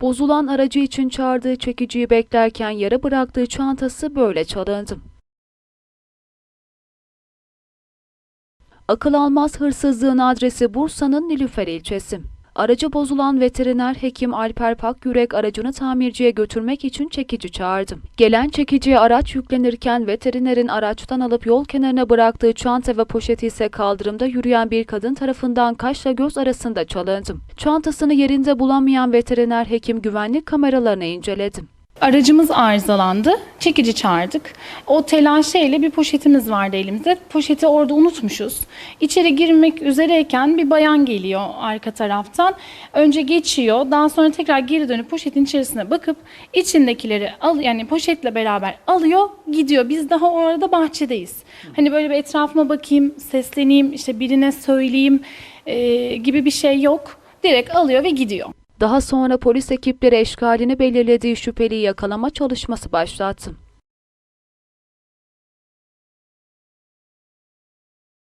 Bozulan aracı için çağırdığı çekiciyi beklerken yere bıraktığı çantası böyle çalındı. Akıl almaz hırsızlığın adresi Bursa'nın Nilüfer ilçesi. Aracı bozulan veteriner hekim Alper Pakyürek aracını tamirciye götürmek için çekici çağırdı. Gelen çekiciye araç yüklenirken veterinerin araçtan alıp yol kenarına bıraktığı çanta ve poşeti ise kaldırımda yürüyen bir kadın tarafından kaşla göz arasında çalındı. Çantasını yerinde bulamayan veteriner hekim güvenlik kameralarını inceledi. Aracımız arızalandı. Çekici çağırdık. O telaşeyle bir poşetimiz vardı elimizde. Poşeti orada unutmuşuz. İçeri girmek üzereyken bir bayan geliyor arka taraftan. Önce geçiyor. Daha sonra tekrar geri dönüp poşetin içerisine bakıp içindekileri al yani poşetle beraber alıyor, gidiyor. Biz daha o arada bahçedeyiz. Hani böyle bir etrafıma bakayım, sesleneyim, işte birine söyleyeyim e, gibi bir şey yok. Direkt alıyor ve gidiyor. Daha sonra polis ekipleri eşkalini belirlediği şüpheliyi yakalama çalışması başlattı.